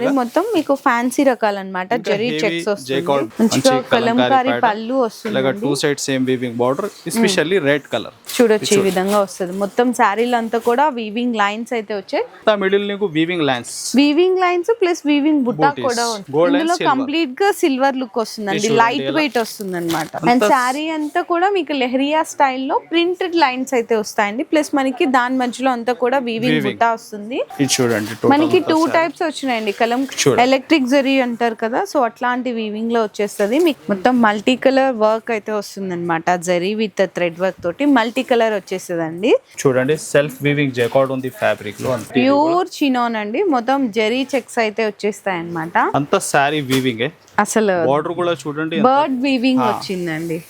శారీ మొత్తం మీకు ఫ్యాన్సీ రకాలన్నమాట. జరీ చెక్స్ వస్తుంది. కలంకారీ. పళ్ళు వస్తుంది two side same weaving border especially red colour చూడొచ్చు ఈ విధంగా వస్తుంది. మొత్తం శారీలు అంతా కూడా వీవింగ్ లైన్స్ అయితే వచ్చాయి. మిడిల్ నీకు weaving lines weaving lines plus weaving Butta. కూడా ఇందులో. కంప్లీట్గా సిల్వర్ లుక్ వస్తుందండి. లైట్. వెయిట్ వస్తుంది అనమాట అండ్ శారీ అంతా కూడా మీకు లెహరియా స్టైల్లో ప్రింటెడ్ లైన్స్ అయితే వస్తాయండి. ప్లస్ మనకి దాని మధ్యలో అంతా కూడా వీవింగ్. బుట్టా వస్తుంది. చూడండి మనకి టూ. టైప్స్ వచ్చినాయండి. చూడండి. ఎలక్ట్రిక్ జరీ అంటారు కదా సో అట్లాంటి వీవింగ్లో వచ్చేస్తుంది. మీకు మొత్తం మల్టీ కలర్ వర్క్ అయితే వస్తుంది అనమాట జరీ విత్ థ్రెడ్ వర్క్ తోటి మల్టీ కలర్ వచ్చేస్తుందండి. చూడండి సెల్ఫ్ వీవింగ్ జైకార్డ్ ఉంది ఫ్యాబ్రిక్లో. ప్యూర్ చినోన్ అండి. మొత్తం జరీ చెక్స్ అయితే వచ్చేస్తాయి అనమాట అంత శారీ వీవింగ్ అసలు బార్డర్ కూడా చూడండి బర్డ్ వీవింగ్ వచ్చిందండి.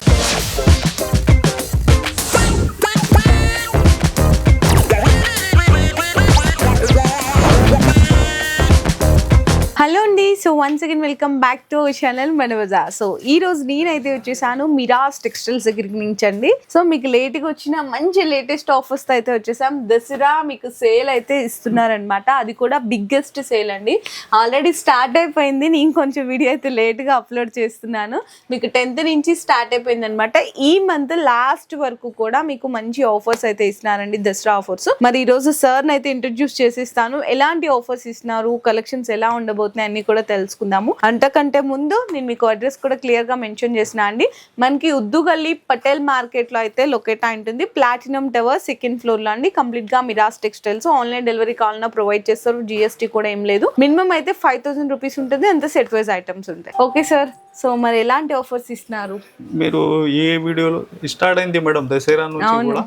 So once again welcome back to channel మనవజా so ఈ రోజు నేనైతే వచ్చేసాను మిరాస్ టెక్స్టైల్స్ దగ్గరికి నుంచండి. అండి సో మీకు లేట్గా వచ్చిన మంచి లేటెస్ట్ ఆఫర్స్తో అయితే వచ్చేసాం. దసరా మీకు సేల్ అయితే ఇస్తున్నారనమాట అది కూడా బిగ్గెస్ట్ సేల్ అండి. ఆల్రెడీ స్టార్ట్ అయిపోయింది. నేను కొంచెం వీడియో అయితే లేట్గా అప్లోడ్ చేస్తున్నాను. మీకు టెన్త్ నుంచి స్టార్ట్ అయిపోయింది అనమాట ఈ మంత్ లాస్ట్ వరకు కూడా మీకు మంచి ఆఫర్స్ అయితే ఇస్తున్నారండి దసరా ఆఫర్స్ మరి ఈ రోజు సార్ అయితే ఇంట్రడ్యూస్ చేసిస్తాను. ఎలాంటి ఆఫర్స్ ఇస్తున్నారు? కలెక్షన్స్ ఎలా ఉండబోతున్నాయి? అన్ని కూడా తెలుసుకుందాము. అంతకంటే ముందు నేను మీకు అడ్రస్ కూడా క్లియర్గా మెన్షన్ చేసిన అండి. మనకి ఉద్దుగల్లి పటేల్ మార్కెట్లో అయితే లొకేట్ అయి ఉంటుంది. ప్లాటినం టవర్ సెకండ్ ఫ్లోర్లో అండి. కంప్లీట్గా మిరాస్ టెక్స్టైల్స్ ఆన్లైన్ డెలివరీ కావాలన్నా ప్రొవైడ్ చేస్తారు. జిఎస్టీ కూడా ఏం లేదు. మినిమం అయితే ఫైవ్ థౌసండ్ రూపీస్ ఉంటుంది. అంత సెట్ వైజ్ ఐటమ్స్ ఉంటాయి. ఓకే సార్ సో మరి ఎలాంటి ఆఫర్స్ ఇస్తున్నారు? మీరు ఏ వీడియోలో స్టార్ట్ అయింది మేడం దసరా నుంచి కూడా.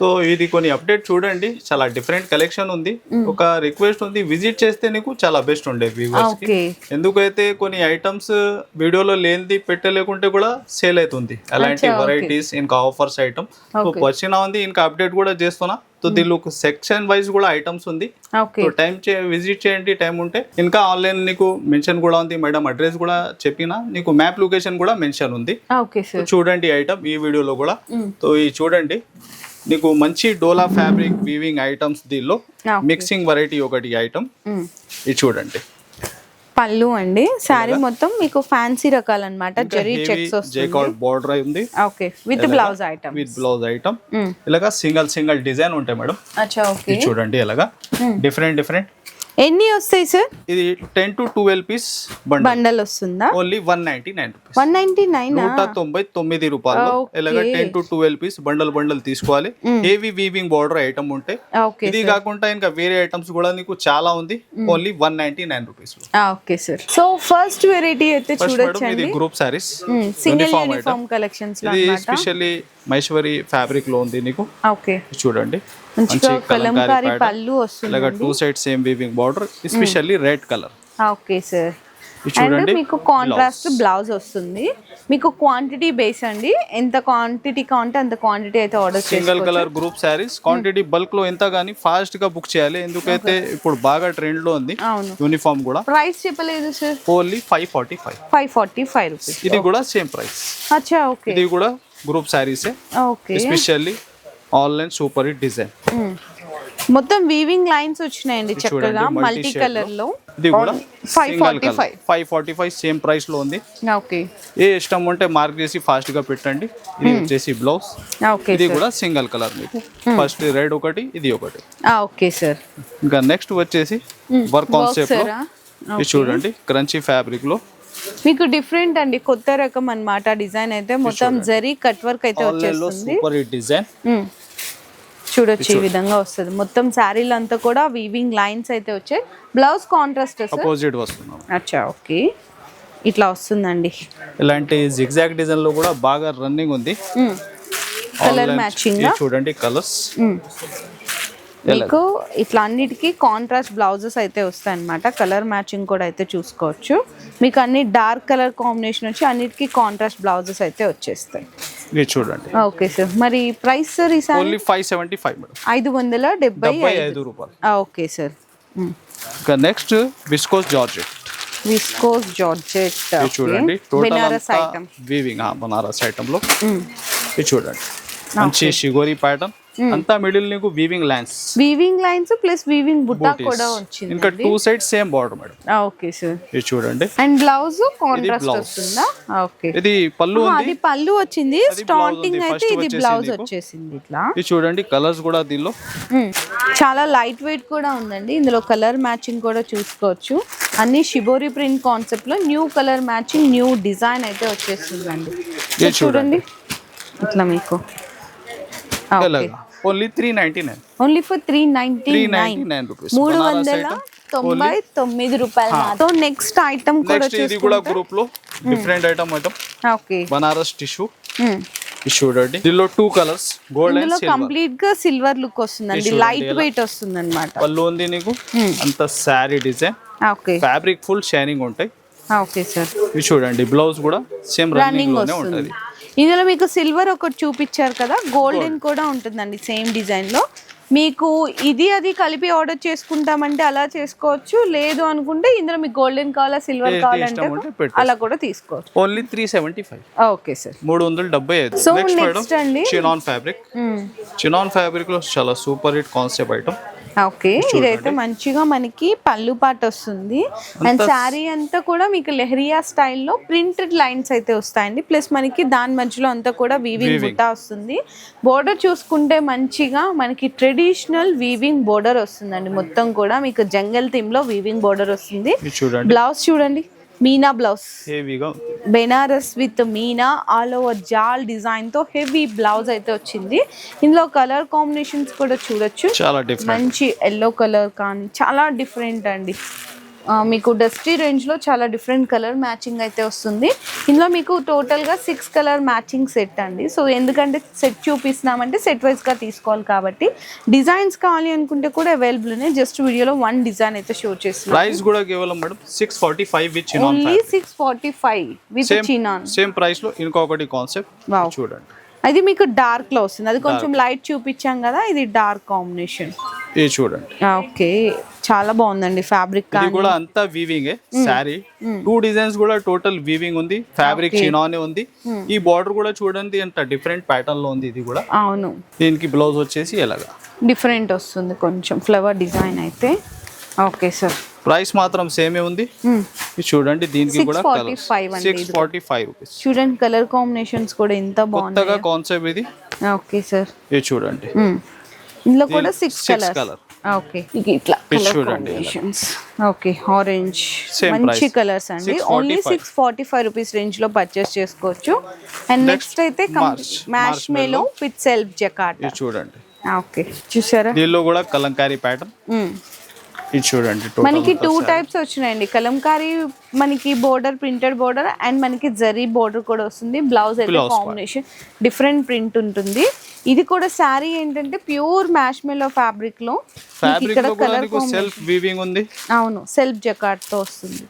సో ఇది కొన్ని అప్డేట్ చూడండి చాలా డిఫరెంట్ కలెక్షన్ ఉంది. ఒక రిక్వెస్ట్ ఉంది విజిట్ చేస్తే నీకు చాలా బెస్ట్ ఉండే వ్యూవర్స్కి. ఎందుకైతే కొన్ని ఐటమ్స్ వీడియోలో లేనిది పెట్టలేకుంటే కూడా సేల్ అవుతుంది. అలాంటి. వెరైటీస్ ఇంకా ఆఫర్స్ ఐటమ్ సో. వచ్చిన ఉంది ఇంకా అప్డేట్ కూడా చేస్తున్నా. సో దీనిలో సెక్షన్ వైజ్ కూడా ఐటమ్స్ ఉంది. సో టైం విజిట్ చేయండి టైం ఉంటే. ఇంకా ఆన్లైన్ నీకు మెన్షన్ కూడా ఉంది మేడం అడ్రస్ కూడా చెప్పిన నీకు మ్యాప్ లొకేషన్ కూడా మెన్షన్ ఉంది. చూడండి ఐటమ్ ఈ వీడియోలో కూడా. సో ఈ చూడండి నీకు మంచి డోలా ఫ్యాబ్రిక్ వీవింగ్ ఐటమ్స్ దీనిలో. మిక్సింగ్ వెరైటీ ఒకటి ఐటమ్ ఇది చూడండి. పళ్ళు అండి. శారీ మొత్తం మీకు ఫ్యాన్సీ రకాలన్నమాట జరీ చెక్స్ జైకార్డ్ బార్డర్ ఉంది. Okay with blouse item with blouse item ఇలాగా సింగల్ సింగల్ డిజైన్ ఉంటాయి మేడం. అచ్చా ఓకే ఇది చూడండి ఇలాగా డిఫరెంట్ డిఫరెంట్ ఎన్ని వస్తాయి సార్ ఇది ten to twelve piece bundle. వస్తుందా? Only one ninety nine rupees one ninety nine నూట తొంభై తొమ్మిది రూపాయలు. ఇలాగ ten to twelve piece bundle bundle తీసుకోవాలి. హెవీ వీవింగ్ బార్డర్ ఐటమ్ ఉంటే. ఓకే ఇది కాకుండా ఇంకా వేరే ఐటమ్స్ కూడా నీకు చాలా ఉంది. Only one ninety nine rupees okay sir so first variety అయితే చూడొచ్చండి. ఇది group saris single uniform collections ఇది స్పెషల్లీ మహేశ్వరి ఫ్యాబ్రిక్లో ఉంది నీకు? ఓకే. చూడండి. మంచిగా మంచి కలంకారీ కలంకారీ పళ్ళు వస్తుంది ఇలాగ two side same weaving border especially red colour okay sir చూడండి మీకు కాంట్రాస్ట్ బ్లౌజ్ వస్తుంది. మీకు క్వాంటిటీ బేస్ అండి. ఎంత క్వాంటిటీ కావాలంటే అంత క్వాంటిటీ అయితే order single colour group saris quantity బల్క్లో ఎంత గానీ ఫాస్ట్గా బుక్ చేయాలి. ఎందుకైతే ఇప్పుడు బాగా ట్రెండ్లో ఉంది యూనిఫామ్ కూడా. ప్రైస్ చెప్పలేదు sir only five forty five five forty five rupees ఇది కూడా సేమ్ ప్రైస్ అచ్చా ఓకే. ఇది కూడా group శారీసే okay especially online super hit design మొత్తం వీవింగ్ లైన్స్ వచ్చినాయండి చక్కగా మల్టీ కలర్లో. ఇది కూడా five forty five five forty five same ప్రైస్లో ఉంది. ఓకే ఏ ఇష్టం ఉంటే మార్క్ చేసి ఫాస్ట్గా పెట్టండి. ఇది వచ్చేసి బ్లౌజ్ ఓకే ఇది కూడా సింగిల్ కలర్ మీకు ఫస్ట్ రెడ్ ఒకటి ఇది ఒకటి. ఓకే సార్ ఇంకా నెక్స్ట్ వచ్చేసి వర్క్ కాన్సెప్ట్లో. సారా ఇది చూడండి క్రంచీ ఫ్యాబ్రిక్లో. మీకు డిఫరెంట్ అండి కొత్త రకం అన్నమాట. డిజైన్ అయితే మొత్తం జరీ కట్ వర్క్ అయితే వచ్చేస్తుంది. Super hit design. చూడొచ్చు ఈ విధంగా వస్తుంది. మొత్తం శారీలు అంతా కూడా వీవింగ్ లైన్స్ అయితే వచ్చాయి. బ్లౌజ్ కాంట్రాస్ట్ అపోజిట్ వస్తున్నాం అచ్చా ఓకే. ఇట్లా వస్తుందండి. ఇలాంటి జిగ్జాగ్ డిజైన్లో కూడా బాగా రన్నింగ్ ఉంది. కలర్ మ్యాచింగ్ చూడండి కలర్స్ మీకు ఇట్లా అన్నిటికీ కాంట్రాస్ట్ బ్లౌజెస్ అయితే వస్తాయి అనమాట కలర్ మ్యాచింగ్ కూడా అయితే చూసుకోవచ్చు. మీకు అన్ని డార్క్ కలర్ కాంబినేషన్ వచ్చి అన్నిటికీ కాంట్రాస్ట్ బ్లౌజెస్ అయితే వచ్చేస్తాయి. ఇది చూడండి. ఓకే సార్ మరి ప్రైస్ సార్ ఈసారి ఓన్లీ ఫైవ్ సెవెంటీ ఫైవ్ ఐదు వందల డెబ్బై ఐదు. రూపాయలు. ఓకే సార్ ఇంకా next viscose georgette viscose georgette ఇది చూడండి. బెనారస్ ఐటమ్ వీవింగ్ బనారస్ ఐటమ్లో. ఇది చూడండి. మంచి షిగోరి ప్యాటర్న్ అంతా మిడిల్ నీకు weaving lines weaving lines plus weaving Butta కూడా వచ్చింది ఇంకా two side same border madam okay sir ఇది చూడండి. And blouse contrast. వస్తుందా? ఓకే ఇది పళ్ళు ఉంది. అది పళ్ళు వచ్చింది. స్టార్టింగ్. అయితే ఇది బ్లౌజ్. వచ్చేసింది ఇట్లా. ఇది చూడండి కలర్స్ కూడా దీనిలో. మ్మ్. చాలా లైట్ వెయిట్ కూడా ఉందండి. ఇందులో కలర్ మ్యాచింగ్ కూడా చూసుకోవచ్చు. అన్ని షిబోరి ప్రింట్ కాన్సెప్ట్లో new colour matching new design అయితే వచ్చేస్తుందండి. ఇది చూడండి. ఇట్లా మీకు. ఎలాగా only three ninety nine. Only for three ninety nine. Nine rupees. మూడు వందల తొంభై తొమ్మిది రూపాయలు నెక్స్ట్ ఐటమ్ కూడా నెక్స్ట్ ఇది కూడా గ్రూప్లో different item item. Okay. Banaras tissue. ఇది చూడండి. దీనిలో two colours gold and silver కంప్లీట్గా సిల్వర్ లుక్ వస్తుందండి. లైట్ వెయిట్ వస్తుంది అనమాట పళ్ళు ఉంది నీకు? అంత sari design okay. Fabric full shining ఉంటాయి. ఓకే సార్ ఇది చూడండి బ్లౌజ్ కూడా సేమ్ రన్నింగ్లోనే ఉంటుంది. ఇందులో మీకు సిల్వర్ ఒకటి చూపించారు కదా గోల్డెన్ కూడా ఉంటుందండి సేమ్ డిజైన్లో మీకు ఇది అది కలిపి ఆర్డర్ చేసుకుంటామంటే అలా చేసుకోవచ్చు లేదు అనుకుంటే ఇందులో మీకు గోల్డెన్ కావాలా సిల్వర్ కావాలంటే. అలా కూడా తీసుకోవచ్చు. Only three seventy five okay sir. మూడు వందల డెబ్బై ఐదు. So, నెక్స్ట్ అండి. చినాన్ ఫ్యాబ్రిక్ చినాన్ ఫ్యాబ్రిక్లో చాలా super hit concept item okay. ఇదైతే మంచిగా మనకి పళ్ళు పాట వస్తుంది. అండ్ శారీ అంతా కూడా మీకు లెహరియా స్టైల్లో ప్రింటెడ్ లైన్స్ అయితే వస్తాయండి. ప్లస్ మనకి దాని మధ్యలో అంతా కూడా వీవింగ్ బుట్ట వస్తుంది. బోర్డర్ చూసుకుంటే మంచిగా మనకి ట్రెడిషనల్ వీవింగ్ బోర్డర్ వస్తుందండి. మొత్తం కూడా మీకు జంగల్ థీమ్లో వీవింగ్ బోర్డర్ వస్తుంది. బ్లౌజ్ చూడండి. మీనా బ్లౌజ్. హెవీగా Benares with meena all over jaal డిజైన్తో హెవీ బ్లౌజ్ అయితే వచ్చింది. ఇందులో కలర్ కాంబినేషన్స్ కూడా చూడొచ్చు. చాలా మంచి ఎల్లో కలర్ కానీ చాలా డిఫరెంట్ అండి. మీకు డస్టీ రేంజ్లో చాలా డిఫరెంట్ కలర్ మ్యాచింగ్ అయితే వస్తుంది. ఇందులో మీకు టోటల్గా సిక్స్ కలర్ మ్యాచింగ్ సెట్ అండి. సో ఎందుకంటే సెట్ చూపిస్తున్నామంటే సెట్ వైజ్గా తీసుకోవాలి కాబట్టి. డిజైన్స్ కావాలి అనుకుంటే కూడా అవైలబుల్ ఉన్నాయి. జస్ట్ వీడియోలో వన్ డిజైన్ అయితే షో చేస్తున్నాం. ప్రైస్ కూడా కేవలం madam six forty five with only six forty five with chinon same ప్రైస్లో ఇంకొకటి కాన్సెప్ట్ చూడండి. అది మీకు డార్క్లో వస్తుంది. అది కొంచెం లైట్ చూపించాం కదా ఇది డార్క్ కాంబినేషన్ ఇది చూడండి. ఓకే చాలా బాగుందండి ఫ్యాబ్రిక్ కూడా అంతా వీవింగ్ శారీ టూ డిజైన్స్ కూడా టోటల్ వీవింగ్ ఉంది ఫ్యాబ్రిక్ చినానే ఉంది. ఈ బార్డర్ కూడా చూడండి ఎంత డిఫరెంట్ ప్యాటర్న్లో ఉంది ఇది కూడా. అవును. దీనికి బ్లౌజ్ వచ్చేసి ఎలాగా? డిఫరెంట్ వస్తుంది కొంచెం ఫ్లవర్ డిజైన్ అయితే. ఓకే సార్ ప్రైస్ మాత్రం సేమే ఉంది. ఇది చూడండి దీనికి కూడా 645 అండి సిక్స్ ఫార్టీ ఫైవ్ చూడండి కలర్ కాంబినేషన్స్ కూడా ఎంత కొత్తగా కాన్సెప్ట్ ఇది. ఓకే సార్ ఇది చూడండి. ఇందులో కూడా సిక్స్ colour. ఓకే ఇట్లా చూడండి ఇలా. కాంబినేషన్స్ ఓకే ఆరెంజ్ మంచి. కలర్స్ అండి. 645. Only six forty five rupees రేంజ్లో పర్చేస్ చేసుకోవచ్చు. అండ్ నెక్స్ట్ అయితే. మ్యాష్ మేలో విత్ సెల్ఫ్ జకాట్ ఇది చూడండి. ఓకే చూసారా? దీనిలో కూడా కలంకారీ ప్యాటర్న్. ఇది చూడండి మనకి టూ టైప్స్ వచ్చినాయండి. కలంకారీ మనకి బోర్డర్ ప్రింటెడ్ బోర్డర్ అండ్ మనకి జరీ బోర్డర్ కూడా వస్తుంది. బ్లౌజ్ అయితే కాంబినేషన్ డిఫరెంట్ ప్రింట్ ఉంటుంది. ఇది కూడా శారీ ఏంటంటే ప్యూర్ మ్యాష్ మెలో ఫ్యాబ్రిక్లో ఇక్కడ కలర్ సెల్ఫ్ వీవింగ్ ఉంది. అవును సెల్ఫ్ జకాట్తో వస్తుంది.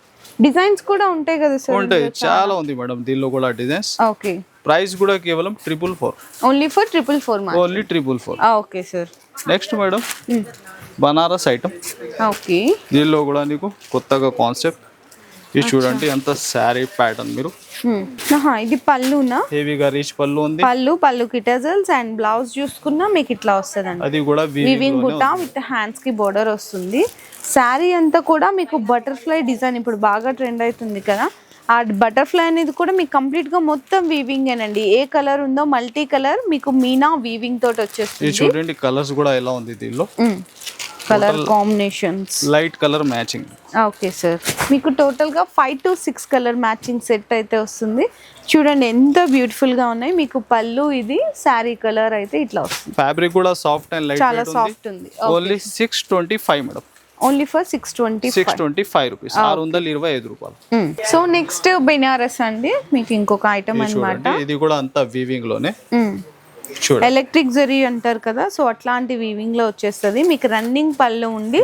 డిజైన్స్ కూడా ఉంటాయి కదా సార్ ఉంటాయి చాలా. ఉంది మేడం దీనిలో కూడా డిజైన్స్ ఓకే ప్రైస్ కూడా కేవలం triple four only for triple four only triple four okay sir next madam Banaras item okay. దీనిలో కూడా నీకు కొత్తగా కాన్సెప్ట్ ఇది చూడండి అంత శారీ ప్యాటర్న్ మీరు. ఇది పళ్ళునా? హెవీగా రీచ్ పళ్ళు ఉంది. పళ్ళు పళ్ళు కిటజల్స్ అండ్ బ్లౌజ్ చూసుకున్నా మీకు ఇట్లా వస్తుందండి. అది కూడా వివింగ్ బుట్ట విత్ హ్యాండ్స్కి బోర్డర్ వస్తుంది. శారీ అంతా కూడా మీకు బటర్ఫ్లై డిజైన్ ఇప్పుడు బాగా ట్రెండ్ అవుతుంది కదా. ఆ బటర్ఫ్లై అనేది కూడా మీకు కంప్లీట్గా మొత్తం వీవింగ్ అండి ఏ కలర్ ఉందో మల్టీ కలర్ మీకు మీనా వీవింగ్ తోటి వచ్చేస్తుంది. చూడండి కలర్స్ కూడా ఎలా ఉంది దీనిలో. Colour combinations light colour matching okay sir మీకు టోటల్గా five to six colour matching set అయితే వస్తుంది. చూడండి ఎంత బ్యూటిఫుల్గా ఉన్నాయి. మీకు పళ్ళు ఇది శారీ కలర్ అయితే ఇట్లా వస్తుంది. ఫ్యాబ్రిక్ కూడా సాఫ్ట్ అండ్ లైట్ చాలా సాఫ్ట్ ఉంది. Only six twenty five madam only for six twenty six twenty five rupees ఆరు వందల ఇరవై ఐదు రూపాయలు. సో నెక్స్ట్ బెనారస్ అండి. మీకు ఇంకొక ఐటమ్ చూడండి ఇది కూడా అంతా వీవింగ్లోనే. చూడండి ఎలక్ట్రిక్ జరీ అంటారు కదా సో అట్లాంటి వీవింగ్లో వచ్చేస్తుంది. మీకు రన్నింగ్ పళ్ళు ఉండి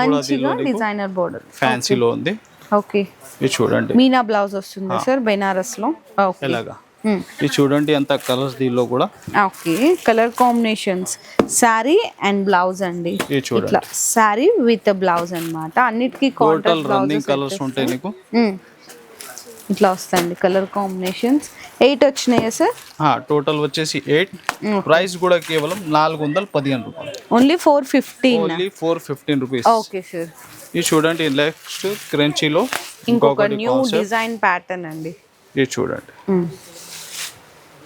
మంచిగా డిజైనర్ బోర్డర్ ఫ్యాన్సీలో ఉంది. ఓకే ఇది చూడండి. మీనా బ్లౌజ్ వస్తుంది సార్ బెనారస్లో ఓకే ఎలాగా? ఇది చూడండి అంత కలర్స్ దీనిలో కూడా. Okay colour combinations sari and blouse అండి. ఇట్లా శారీ విత్ బ్లౌజ్ అన్నమాట. అన్నిటికీ టోటల్ కాంట్రాస్ట్ రన్నింగ్ కలర్స్ ఉంటాయి నీకు. ఇట్లా వస్తాయండి కలర్ కాంబినేషన్స్. ఎయిట్ వచ్చినాయా సార్? టోటల్ వచ్చేసి ఎయిట్ ప్రైస్ కూడా కేవలం నాలుగు వందల పదిహేను రూపాయలు. Only four fifteen only four fifteen rupees okay sir ఇది చూడండి నెక్స్ట్ క్రంచీలో ఇంకొక న్యూ డిజైన్ ప్యాటర్న్ అండి. ఇది చూడండి. మ్మ్.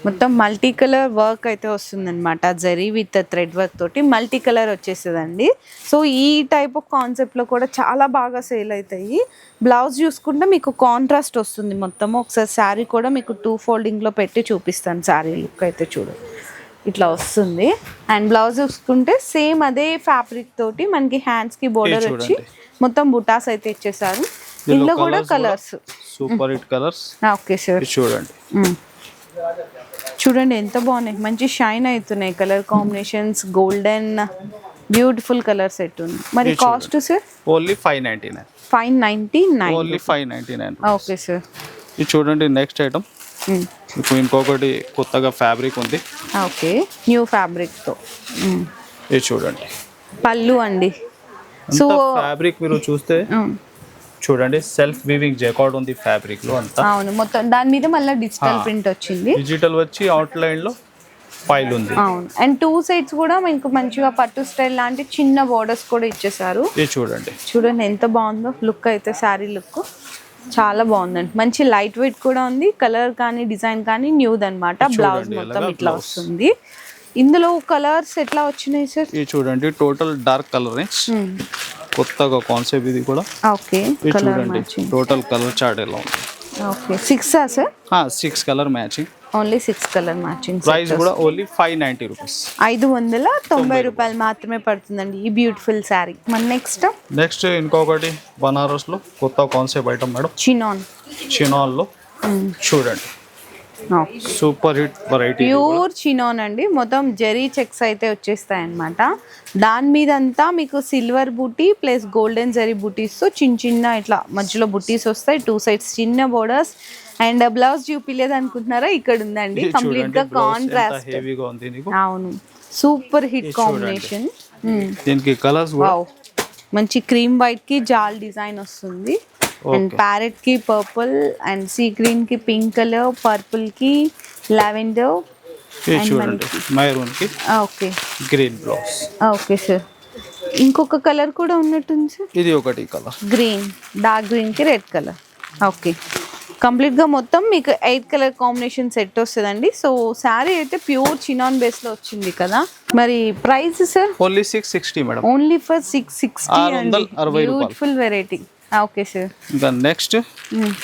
మొత్తం మల్టీ కలర్ వర్క్ అయితే వస్తుందన్నమాట. జరీ విత్ థ్రెడ్ వర్క్ తోటి మల్టీ కలర్ వచ్చేస్తుందండి. సో ఈ టైప్ ఆఫ్ కాన్సెప్ట్లో కూడా చాలా బాగా సేల్ అవుతాయి బ్లౌజ్ చూసుకుంటే మీకు కాంట్రాస్ట్ వస్తుంది మొత్తం ఒకసారి శారీ కూడా మీకు టూ ఫోల్డింగ్లో పెట్టి చూపిస్తాను శారీ లుక్ అయితే చూడండి ఇట్లా వస్తుంది. అండ్ బ్లౌజ్ చూసుకుంటే సేమ్ అదే ఫ్యాబ్రిక్ తోటి మనకి హ్యాండ్స్కి బోర్డర్ వచ్చి. మొత్తం బుటాస్ అయితే ఇచ్చేసారు ఇందులో కూడా colours super hit colours okay sir చూడండి. చూడండి ఎంత బాగున్నాయి. మంచి షైన్ అవుతున్నాయి colour combinations golden beautiful colour set ఉంది. మరి cost sir only five ninety nine five ninety nine only five ninety nine okay sir ఇది చూడండి నెక్స్ట్ ఐటమ్ ఇప్పుడు ఇంకొకటి కొత్తగా ఫ్యాబ్రిక్ ఉంది. ఓకే న్యూ ఫ్యాబ్రిక్తో ఇది చూడండి. పళ్ళు అండి. సో సో ఫ్యాబ్రిక్ మీరు చూస్తే చూడండి సెల్ఫ్ వీవింగ్ జెకార్డ్ ఉంది ఫ్యాబ్రిక్లో అంతా. అవును మొత్తం దాని మీద మళ్ళీ డిజిటల్. ప్రింట్ వచ్చింది. డిజిటల్ వచ్చి అవుట్ లైన్లో ఫైల్ ఉంది. అవును. అండ్ టూ సైడ్స్ కూడా మీకు మంచిగా పట్టు స్టైల్ లాంటి చిన్న బోర్డర్స్ కూడా ఇచ్చేసారు ఇది చూడండి. చూడండి ఎంత బాగుందో లుక్ అయితే శారీ లుక్ చాలా బాగుందండి. మంచి లైట్ వెయిట్ కూడా ఉంది. కలర్ కానీ డిజైన్ కానీ న్యూది అనమాట బ్లౌజ్ మొత్తం ఇట్లా. వస్తుంది. ఇందులో కలర్స్ ఎట్లా వచ్చినాయి సార్ ఇది చూడండి టోటల్ డార్క్ కలర్ కొత్తగా కాన్సెప్ట్ ఇది కూడా. ఓకే కలర్ చూడండి. టోటల్ కలర్ చార్ట్ ఎలా ఉంది? Okay సిక్సా sir six colour matching only six colour matching price కూడా ఓన్లీ ఫైవ్ నైంటీ రూపీస్ ఐదు వందల తొంభై రూపాయలు మాత్రమే పడుతుందండి ఈ బ్యూటిఫుల్ శారీ మన నెక్స్ట్ నెక్స్ట్ ఇంకొకటి బనారస్లో కొత్త కాన్సెప్ట్ ఐటమ్ మేడం. చినాన్ చినాల్లో. చూడండి. Super hit variety pure chinon అండి. మొత్తం జరీ చెక్స్ అయితే వచ్చేస్తాయి అనమాట దాని మీద అంతా మీకు సిల్వర్ బూటీ ప్లస్ గోల్డెన్ జరీ బూటీస్ చిన్న చిన్న ఇట్లా మధ్యలో బూటీస్ వస్తాయి. టూ సైడ్స్ చిన్న బోర్డర్స్ అండ్ బ్లౌజ్ చూపిలేదు అనుకుంటున్నారా ఇక్కడ ఉందండి కంప్లీట్గా కాంట్రాస్ట్ అవును. సూపర్ హిట్ కాంబినేషన్ దీనికి కలర్స్ మంచి క్రీమ్ వైట్కి జాల్ డిజైన్ వస్తుంది. అండ్ ప్యారెట్కి పర్పుల్ అండ్ సీ గ్రీన్కి పింక్ కలర్ పర్పుల్కి లావెండర్ చూడండి మైరూన్కి okay. Green blouse okay sir ఇంకొక కలర్ కూడా ఉన్నట్టుంది సార్ ఇది ఒకటి కలర్. గ్రీన్ డార్క్ గ్రీన్కి రెడ్ కలర్. ఓకే. కంప్లీట్గా మొత్తం మీకు ఎయిట్ కలర్ కాంబినేషన్ సెట్ వస్తుందండి. సో శారీ అయితే ప్యూర్ చినాన్ బేస్లో వచ్చింది కదా. మరి price sir only six sixty madam only for six sixty. Beautiful variety okay sir. ఇంకా నెక్స్ట్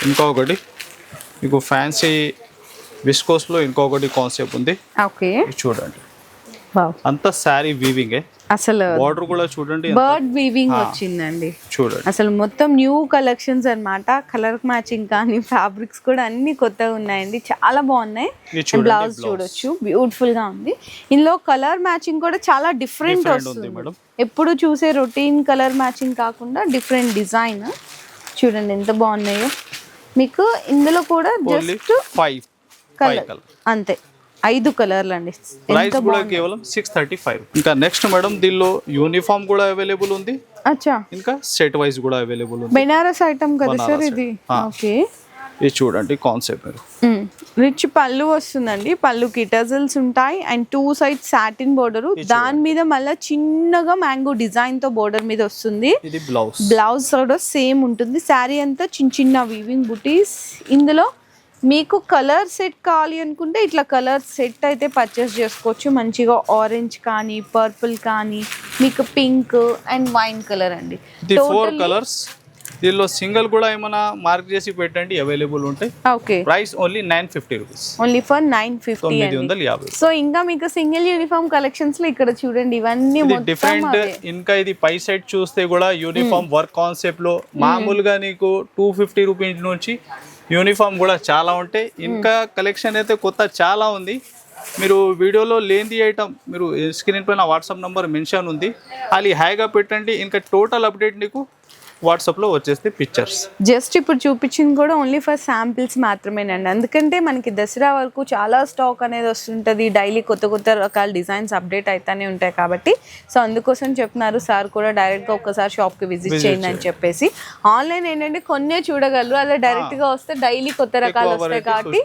ఇంకొకటి మీకు ఫ్యాన్సీ విస్కోస్లో ఇంకొకటి కాన్సెప్ట్ ఉంది. ఓకే. చూడండి. అంతా శారీ వీవింగ్ అసలు బార్డర్ కూడా చూడండి బర్డ్ వీవింగ్ వచ్చిందండి. చూడండి. అసలు మొత్తం న్యూ కలెక్షన్స్ అన్నమాట. కలర్ మ్యాచింగ్ కానీ ఫ్యాబ్రిక్స్ కూడా అన్ని కొత్తగా ఉన్నాయండి. చాలా బాగున్నాయి. బ్లౌజ్. చూడొచ్చు. బ్యూటిఫుల్గా ఉంది. ఇందులో కలర్ మ్యాచింగ్ కూడా చాలా డిఫరెంట్ వస్తుంది. ఎప్పుడు చూసే రొటీన్ కలర్ మ్యాచింగ్ కాకుండా డిఫరెంట్ డిజైన్ చూడండి ఎంత బాగున్నాయో. మీకు ఇందులో కూడా జస్ట్ ఫైవ్ కలర్ అంతే. ఐదు కలర్లు అండి ప్రైస్ కూడా కేవలం సిక్స్ థర్టీ ఫైవ్ ఇంకా నెక్స్ట్ మేడం దీనిలో యూనిఫామ్ కూడా అవైలబుల్ ఉంది? అచ్చా. ఇంకా సెట్ వైజ్ కూడా అవైలబుల్ ఉంది. బెనారస్ ఐటమ్ కదా సార్ ఇది. ఓకే. ఇది చూడండి కాన్సెప్ట్ మీరు. రిచ్ పళ్ళు వస్తుందండి. పళ్ళుకి టజల్స్ ఉంటాయి. And two side satin border దాని మీద మళ్ళీ చిన్నగా మ్యాంగో డిజైన్తో బోర్డర్ మీద వస్తుంది. బ్లౌజ్ బ్లౌజ్ కూడా సేమ్ ఉంటుంది. శారీ అంతా చిన్న చిన్న వీవింగ్ బుటీస్ ఇందులో మీకు కలర్ సెట్ కావాలి అనుకుంటే ఇట్లా కలర్ సెట్ అయితే పర్చేస్ చేసుకోవచ్చు. మంచిగా ఆరెంజ్ కానీ పర్పుల్ కానీ మీకు పింక్ అండ్ వైన్ కలర్ అండి. ఫోర్ కలర్స్ దీనిలో సింగిల్ కూడా ఏమైనా మార్క్ చేసి పెట్టండి అవైలబుల్ ఉంటాయి okay price only nine fifty rupees only for nine fifty so ఇంకా మీకు సింగిల్ యూనిఫామ్ కలెక్షన్స్లో ఇక్కడ చూడండి ఇవన్నీ డిఫరెంట్. ఇంకా ఇది పై సైడ్ చూస్తే కూడా యూనిఫామ్ వర్క్ కాన్సెప్ట్లో మామూలుగా నీకు టూ ఫిఫ్టీ రూపీస్ నుంచి యూనిఫామ్ కూడా చాలా ఉంటాయి. ఇంకా కలెక్షన్ అయితే కొత్త చాలా ఉంది. మీరు వీడియోలో లేనిది ఐటమ్ మీరు స్క్రీన్ పైన వాట్సాప్ నంబర్ మెన్షన్ ఉంది. అది హాయిగా పెట్టండి. ఇంకా టోటల్ అప్డేట్ నీకు వాట్సాప్లో వచ్చేస్తే పిక్చర్స్ జస్ట్ ఇప్పుడు చూపించింది కూడా ఓన్లీ ఫర్ శాంపిల్స్ మాత్రమేనండి. ఎందుకంటే మనకి దసరా వరకు చాలా స్టాక్ అనేది వస్తుంటుంది. డైలీ కొత్త కొత్త రకాల డిజైన్స్ అప్డేట్ అవుతానే ఉంటాయి కాబట్టి. సో అందుకోసం చెప్తున్నారు సార్ కూడా డైరెక్ట్గా ఒక్కసారి షాప్కి విజిట్ చేయండి అని చెప్పేసి. ఆన్లైన్ ఏంటంటే కొన్నే చూడగలరు. అలా డైరెక్ట్గా వస్తే డైలీ కొత్త రకాలు వస్తాయి కాబట్టి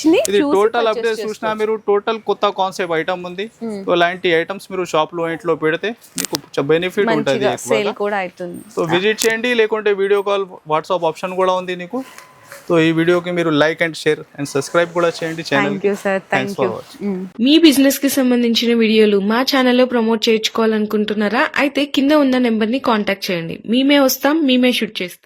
చూసి టోటల్ అప్డేట్ చూసినా మీరు టోటల్ కొత్త కాన్సెప్ట్ ఐటమ్ ఉంది. సో ఇలాంటి ఐటమ్స్ మీరు షాప్లో ఇంట్లో పెడితే మీకు బెనిఫిట్ ఉంటుంది సేల్ కూడా అవుతుంది. సో విజిట్ చేయండి. లేకుంటే వీడియో కాల్ వాట్సాప్ ఆప్షన్ కూడా ఉంది నీకు. సో ఈ వీడియోకి మీరు like and share and subscribe కూడా చేయండి ఛానల్ watching. మీ బిజినెస్కి సంబంధించిన వీడియోలు మా ఛానల్లో ప్రమోట్ చేయించుకోవాలనుకుంటున్నారా? అయితే కింద ఉన్న నెంబర్ని కాంటాక్ట్ చేయండి. మేమే వస్తాం మేమే షూట్ చేస్తాం.